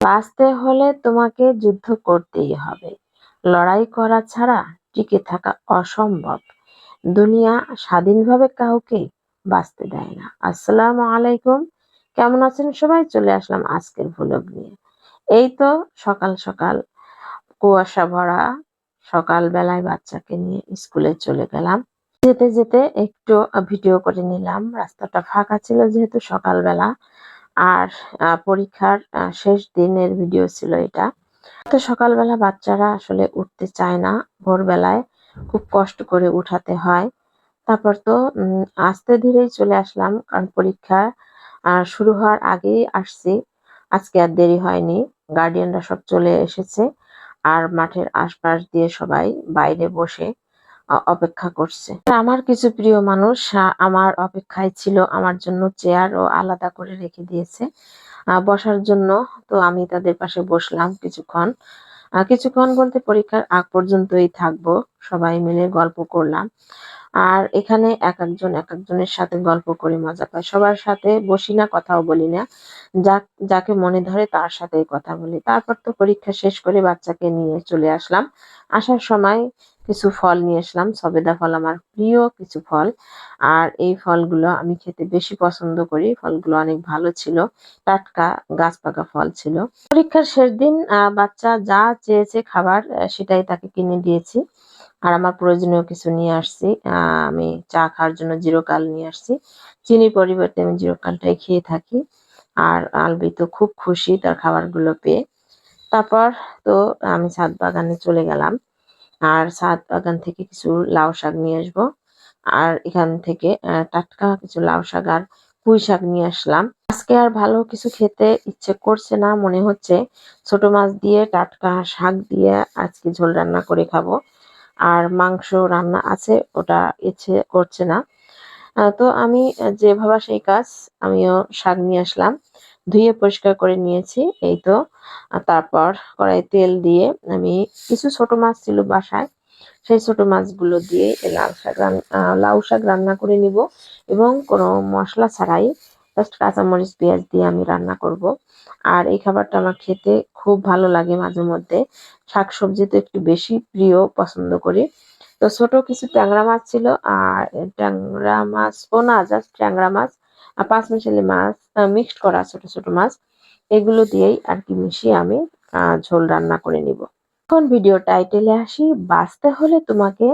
বাঁচতে হলে তোমাকে যুদ্ধ করতেই হবে। লড়াই করা ছাড়া টিকে থাকা অসম্ভব। দুনিয়া স্বাধীনভাবে কাউকে বাঁচতে দেয় না। আসসালামু আলাইকুম। কেমন আছেন সবাই? চলে আসলাম আজকের ভ্লগ নিয়ে। এই তো সকাল সকাল কুয়াশা ভরা সকাল বেলায় বাচ্চাকে নিয়ে স্কুলে চলে গেলাম। যেতে যেতে একটু ভিডিও করে নিলাম। রাস্তাটা ফাঁকা ছিল যেহেতু সকালবেলা। আর পরীক্ষার শেষ দিনের ভিডিও ছিল এটা। তো সকালবেলা বাচ্চারা আসলে উঠতে চায় না। ভোরবেলায় খুব কষ্ট করে উঠাতে হয়। তারপর তো আস্তে ধীরেই চলে আসলাম কারণ পরীক্ষা শুরু হওয়ার আগেই আসছি। আজকে আর দেরি হয়নি। গার্ডিয়ানরা সব চলে এসেছে। আর মাঠের আশপাশ দিয়ে সবাই বাইরে বসে অপেক্ষা করছে। আমার কিছু প্রিয় মানুষ আমার অপেক্ষায় ছিল, আমার জন্য চেয়ার ও আলাদা করে রেখে দিয়েছে। বসার জন্য তো আমি তাদের পাশে বসলাম কিছুক্ষণ। কিছুক্ষণ বলতে পরীক্ষার আগ পর্যন্তই থাকব। সবাই মিলে গল্প করলাম। আর এখানে এক একজন, এক একজনের সাথে গল্প করে, মজা পায় সবার সাথে বসি না, কথাও বলি না। যা, যাকে মনে ধরে তার সাথেই কথা বলি। তারপর তো পরীক্ষা শেষ করে বাচ্চাকে নিয়ে চলে আসলাম। আসার সময় কিছু ফল নিয়ে আসলাম। সবেদা ফল আমার প্রিয় কিছু ফল। আর এই ফলগুলো আমি খেতে বেশি পছন্দ করি। ফলগুলো অনেক ভালো ছিল। টাটকা গাছ পাকা ফল ছিল। পরীক্ষার শেষ দিন বাচ্চা যা চেয়েছে খাবার সেটাই তাকে কিনে দিয়েছি। আর আমার প্রয়োজনীয় কিছু নিয়ে আসছি। আমি চা খাওয়ার জন্য জিরো কাল নিয়ে আসছি। চিনির পরিবর্তে আমি জিরো কালটাই খেয়ে থাকি। আর আলবি তো খুব খুশি তার খাবারগুলো পেয়ে। তারপর তো আমি ছাদ বাগানে চলে গেলাম। আর ছাদ বাগান থেকে কিছু লাউ শাক নিয়ে আসব। আর এখান থেকে টাটকা কিছু লাউ শাক আর পুঁই শাক নিয়ে আসলাম। আজকে আর ভালো কিছু খেতে ইচ্ছে করছে না, মনে হচ্ছে ছোট মাছ দিয়ে টাটকা শাক দিয়ে আজকে ঝোল রান্না করে খাব। আর মাংস রান্না আছে, ওটা ইচ্ছে করছে না। তো আমি যে ভাবা সেই কাজ, আমিও শাক নিয়ে আসলাম, ধুয়ে পরিষ্কার করে নিয়েছি, এই তো। তারপর কড়াই তেল দিয়ে আমি কিছু ছোট মাছ ছিল বাসায়, সেই ছোট মাছগুলো দিয়ে লাল শাক লাউ শাক রান্না করে নিব এবং কোনো মশলা ছাড়াই জাস্ট কাঁচামরিচ, পেঁয়াজ দিয়ে আমি রান্না করব। আর এই খাবারটা আমার খেতে খুব ভালো লাগে মাঝে মধ্যে। শাকসবজি তো একটু বেশি প্রিয়, পছন্দ করি। তো ছোট কিছু ট্যাংরা মাছ ছিল, আর ট্যাংরা মাছ, ও না জাস্ট ট্যাংরা মাছ, আর পাঁচ মিশালি মাছ মিক্সড করা ছোট ছোট মাছ, এগুলো দিয়েই আর কি মিশিয়ে আমি ঝোল রান্না করে নিব। এখন ভিডিও টাইটেলে আসি, বাঁচতে হলে তোমাকে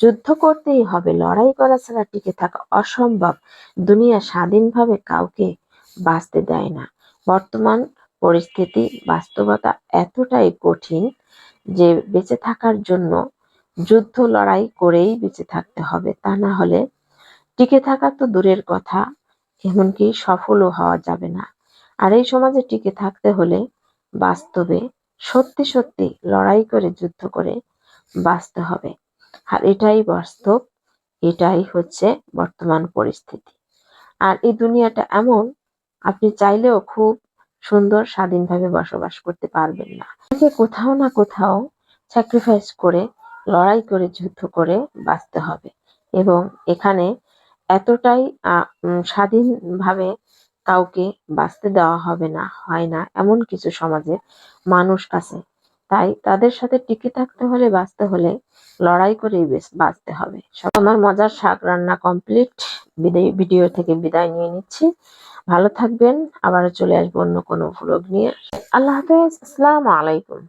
যুদ্ধ করতেই হবে, লড়াই করা ছাড়া টিকে থাকা অসম্ভব। দুনিয়া স্বাধীনভাবে কাউকে বাঁচতে দেয় না। বর্তমান পরিস্থিতি, বাস্তবতা এতটাই কঠিন যে বেঁচে থাকার জন্য যুদ্ধ লড়াই করেই বেঁচে থাকতে হবে। তা না হলে টিকে থাকা তো দূরের কথা, এমনকি সফলও হওয়া যাবে না। আর এই সমাজে টিকে থাকতে হলে বাস্তবে সত্যি সত্যি লড়াই করে, যুদ্ধ করে বাঁচতে হবে। আর এটাই বাস্তব, এটাই হচ্ছে বর্তমান পরিস্থিতি। আর এই দুনিয়াটা এমন, আপনি চাইলেও খুব সুন্দর স্বাধীনভাবে বসবাস করতে পারবেন না। কোথাও না কোথাও স্যাক্রিফাইস করে, লড়াই করে, যুদ্ধ করে বাঁচতে হবে। এবং এখানে এতটাই স্বাধীনভাবে কাউকে বাঁচতে দেওয়া হবে না, হয় না, এমন কিছু সমাজে মানুষ আছে তাই তাদের সাথে টিকে থাকতে হলে, বাঁচতে হলে লড়াই করেই বাঁচতে হবে। আমার মজার শাক রান্না কমপ্লিট ভিডিও থেকে বিদায় নিয়ে নিচ্ছি। ভালো থাকবেন। আবার চলে আসব অন্য কোনো ভ্লগ নিয়ে। আল্লাহ হাফেজ। আসসালামু আলাইকুম।